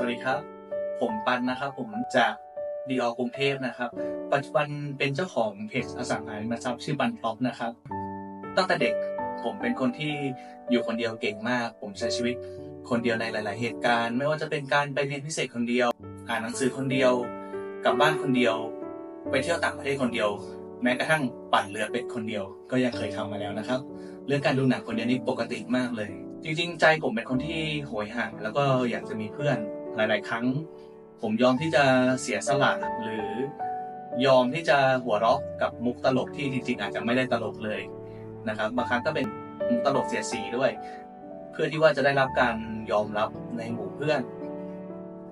สวัสดีครับ ผมปันนะครับ ผมจากดีออกรุงเทพนะครับ ปัจจุบันเป็นเจ้าของเพจอสังหาริมทรัพย์ชื่อบันท็อปนะครับ ตั้งแต่เด็กผมเป็นคนที่อยู่คนเดียวเก่งมาก ผมใช้ชีวิตคนเดียวในหลาย ๆ เหตุการณ์ ไม่ว่าจะเป็นการไปเรียนพิเศษคนเดียว อ่านหนังสือคนเดียว กลับบ้านคนเดียว ไปเที่ยวต่างประเทศคนเดียว แม้กระทั่งปั่นเรือเป็ดคนเดียว ก็ยังเคยทำมาแล้วนะครับ เรื่องการดูหนังคนเดียวนี่ปกติมากเลย จริง ๆ ใจผมเป็นคนที่โหยห่างแล้วก็อยากจะมีเพื่อน หลาย ๆ ครั้ง ผมยอมที่จะเสียสละหรือยอมที่จะหัวเราะกับมุกตลกที่จริง ๆ อาจจะไม่ได้ตลกเลยนะครับบางครั้งก็เป็นมุกตลกเสียสีด้วย เพื่อที่ว่าจะได้รับการยอมรับในหมู่เพื่อน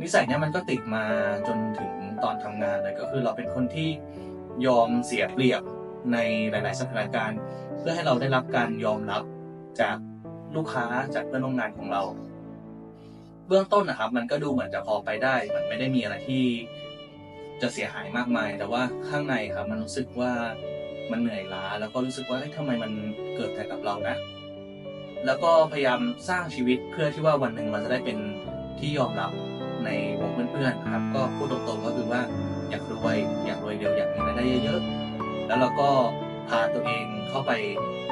นิสัยเนี้ยมันก็ติดมาจนถึงตอนทำงานเลยก็คือเราเป็นคนที่ยอมเสียเปรียบในหลาย ๆ สถานการณ์ เพื่อให้เราได้รับการยอมรับจากลูกค้าจากเพื่อนร่วมงานของเรา เบื้องต้นนะครับ มันก็ดูเหมือนจะพอไปได้ มันไม่ได้มีอะไรที่จะเสียหายมากมาย แต่ว่าข้างในครับ มันรู้สึกว่ามันเหนื่อยล้า แล้วก็รู้สึกว่าเอ้ยทำไมมันเกิดแต่กับเรานะ แล้วก็พยายามสร้างชีวิตเพื่อที่ว่าวันหนึ่งเราจะได้เป็นที่ยอมรับในวงเพื่อนๆนะครับ ก็พูดตรงๆก็คือว่าอยากรวยอยากรวยเร็วอยากมีรายได้เยอะๆแล้วเราก็พาตัวเองเข้าไป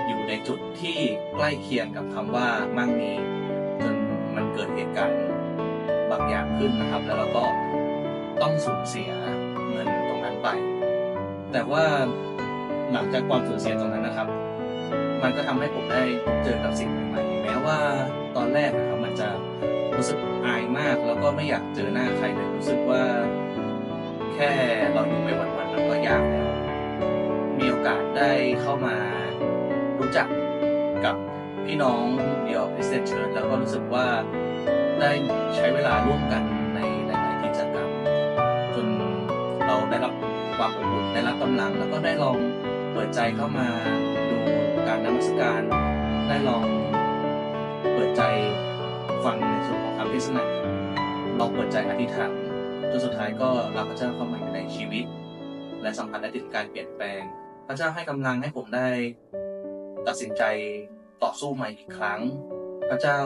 อยู่ในจุดที่ใกล้เคียงกับคำว่ามั่งมี กิดเหตุการณ์บางอย่างขึ้นนะครับ แล้วเราก็ต้องสูญเสียเงินตรงนั้นไป แต่ว่าหลังจากความสูญเสียตรงนั้นนะครับ มันก็ทำให้ผมได้เจอกับสิ่งใหม่ๆแม้ว่าตอนแรกนะครับ มันจะรู้สึกอายมาก แล้วก็ไม่อยากเจอหน้าใครเลยรู้สึกว่า แค่เราอยู่ไปวันๆมันก็ยากแล้วมีโอกาสได้เข้ามารู้จักกับพี่น้องเดียวพิเศษเชิญแล้วก็รู้สึกว่า ได้ใช้เวลาร่วมกันในหลายๆกิจกรรม จนเราได้รับความอบอุ่นได้รับกำลัง แล้วก็ได้ลองเปิดใจเข้ามาดูการนมัสการ ได้ลองเปิดใจฟังในส่วนของคำเทศนาลองเปิดใจอธิษฐานจนสุดท้ายก็รับพระเจ้าเข้ามาอยู่ในชีวิต และสัมผัสได้ถึงการเปลี่ยนแปลง พระเจ้าให้กำลังให้ผมได้ ตัดสินใจต่อสู้ใหม่อีกครั้ง พระเจ้า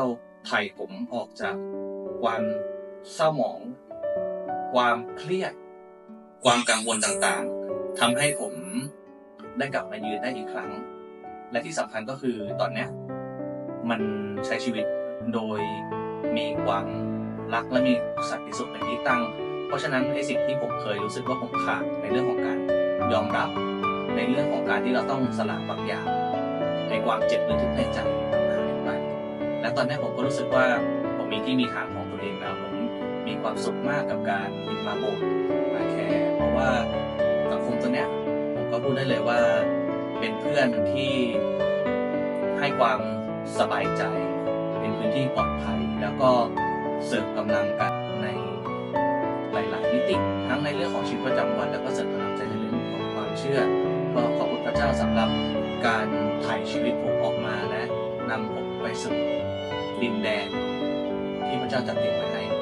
ไถ่ผมออกจากความเศร้าหมอง ความเครียด ความกังวลต่างๆทำให้ผมได้กลับมายืนได้อีกครั้ง และที่สำคัญก็คือตอนเนี้ยมันใช้ชีวิตโดยมีความรักและมีสันติสุขเป็นที่ตั้ง เพราะฉะนั้นไอ้สิ่งที่ผมเคยรู้สึกว่าผมขาดในเรื่องของการยอมรับ ในเรื่องของการที่เราต้องสละบางอย่างในความเจ็บหรือทุกข์ในใจ และตอนนี้ผมก็รู้สึกว่าผมมีที่มีทางของตัวเองแล้วผมมีความสุขมากกับการมาโบสมาแคร์เพราะว่าสังคมตัวเนี้ยผมก็พูดได้เลยว่าเป็นเพื่อนที่ให้ความสบายใจ เป็นพื้นที่ปลอดภัย แล้วก็เสริมกำลังกันในหลาย ๆ มิติทั้งในเรื่องของชีวิตประจำวัน แล้วก็เสริมกำลังใจในเรื่องของความเชื่อ ก็ขอบคุณพระเจ้าสำหรับการถ่ายชีวิตผมออกมาและ นำผมไปสู่ดินแดนที่พระเจ้าจัดเตรียมไว้ให้